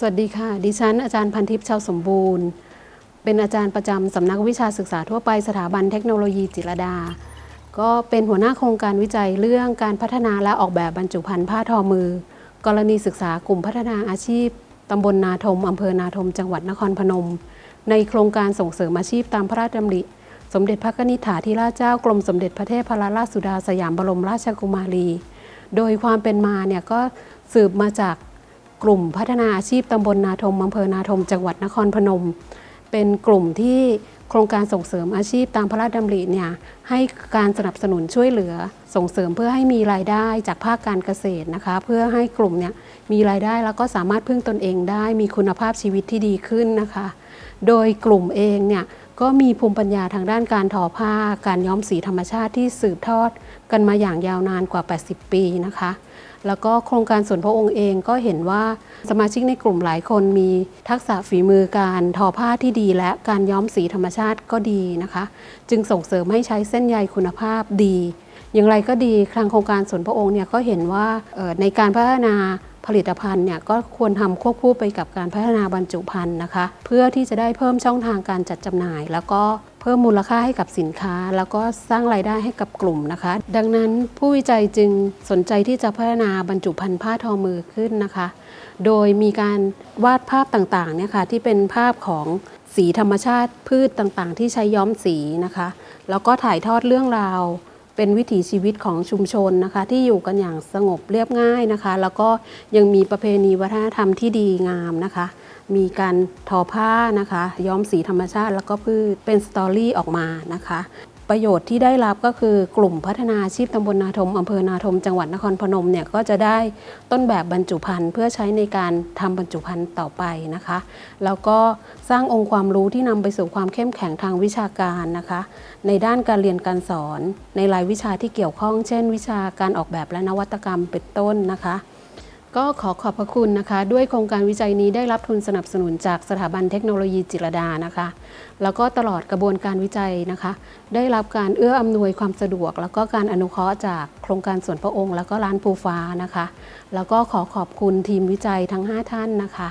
สวัสดีค่ะ ดิฉันอาจารย์พันทิพย์ชาวสมบูรณ์ เป็นอาจารย์ประจำสำนักวิชาศึกษาทั่วไปสถาบันเทคโนโลยีจิรดา ก็เป็นหัวหน้าโครงการวิจัยเรื่องการพัฒนาและออกแบบบรรจุภัณฑ์ผ้าทอมือ กรณีศึกษากลุ่มพัฒนาอาชีพตำบลนาทมอำเภอนาทม จังหวัดนครพนม ในโครงการส่งเสริมอาชีพตามพระราชดำริ สมเด็จพระนิธิถาธิราชเจ้ากรมสมเด็จพระเทพรัตนราชสุดาสยามบรมราชกุมารี โดยความเป็นมาเนี่ยก็สืบมาจาก กลุ่มพัฒนาอาชีพตำบลนาทมอำเภอนาทม จังหวัดนครพนม เป็นกลุ่มที่โครงการส่งเสริมอาชีพตามพระราชดำริเนี่ยให้การสนับสนุนช่วยเหลือส่งเสริมเพื่อให้มีรายได้จากภาคการเกษตรนะคะ เพื่อให้กลุ่มเนี่ยมีรายได้แล้วก็สามารถพึ่งตนเองได้ มีคุณภาพชีวิตที่ดีขึ้นนะคะ โดยกลุ่มเองเนี่ยก็มีภูมิปัญญาทางด้านการทอผ้า การย้อมสีธรรมชาติที่สืบทอดกันมาอย่างยาวนานกว่า 80 ปีนะคะ แล้วก็โครงการส่วนพระองค์เองก็เห็นว่าสมาชิกในกลุ่มหลายคนมีทักษะฝีมือการทอผ้าที่ดี และการย้อมสีธรรมชาติก็ดีนะคะ จึงส่งเสริมให้ใช้เส้นใยคุณภาพดี อย่างไรก็ดีทางโครงการส่วนพระองค์เนี่ยก็เห็นว่าในการพัฒนา ผลิตภัณฑ์เนี่ยก็ควรทำควบคู่ไปกับการพัฒนาบรรจุภัณฑ์นะคะ เพื่อที่จะได้เพิ่มช่องทางการจัดจำหน่าย แล้วก็เพิ่มมูลค่าให้กับสินค้า แล้วก็สร้างรายได้ให้กับกลุ่มนะคะ ดังนั้นผู้วิจัยจึงสนใจที่จะพัฒนาบรรจุภัณฑ์ผ้าทอมือขึ้นนะคะ โดยมีการวาดภาพต่างๆเนี่ยค่ะที่เป็นภาพของสีธรรมชาติพืชต่างๆ ที่ใช้ย้อมสีนะคะ แล้วก็ถ่ายทอดเรื่องราว เป็นวิถีชีวิตของชุมชนนะคะ ที่อยู่กันอย่างสงบเรียบง่ายนะคะ แล้วก็ยังมีประเพณีวัฒนธรรมที่ดีงามนะคะ มีการทอผ้านะคะ ย้อมสีธรรมชาติแล้วก็พืชเป็นสตอรี่ออกมานะคะ ประโยชน์ที่ได้รับก็คือกลุ่มพัฒนาอาชีพตำบลนาทมอำเภอนาทมจังหวัดนครพนมเนี่ยก็จะได้ต้นแบบบรรจุภัณฑ์เพื่อใช้ในการทำบรรจุภัณฑ์ต่อไปนะคะ แล้วก็สร้างองค์ความรู้ที่นำไปสู่ความเข้มแข็งทางวิชาการนะคะ ในด้านการเรียนการสอน ในรายวิชาที่เกี่ยวข้อง เช่น วิชาการออกแบบและนวัตกรรมเป็นต้นนะคะ ก็ขอขอบพระคุณนะคะ ด้วยโครงการวิจัยนี้ได้รับทุนสนับสนุนจากสถาบันเทคโนโลยีจิรดานะคะ แล้วก็ตลอดกระบวนการวิจัยนะคะ ได้รับการเอื้ออำนวยความสะดวก แล้วก็การอนุเคราะห์จากโครงการส่วนพระองค์ แล้วก็ร้านปูฟ้านะคะ แล้วก็ขอขอบคุณทีมวิจัยทั้ง 5 ท่านนะคะ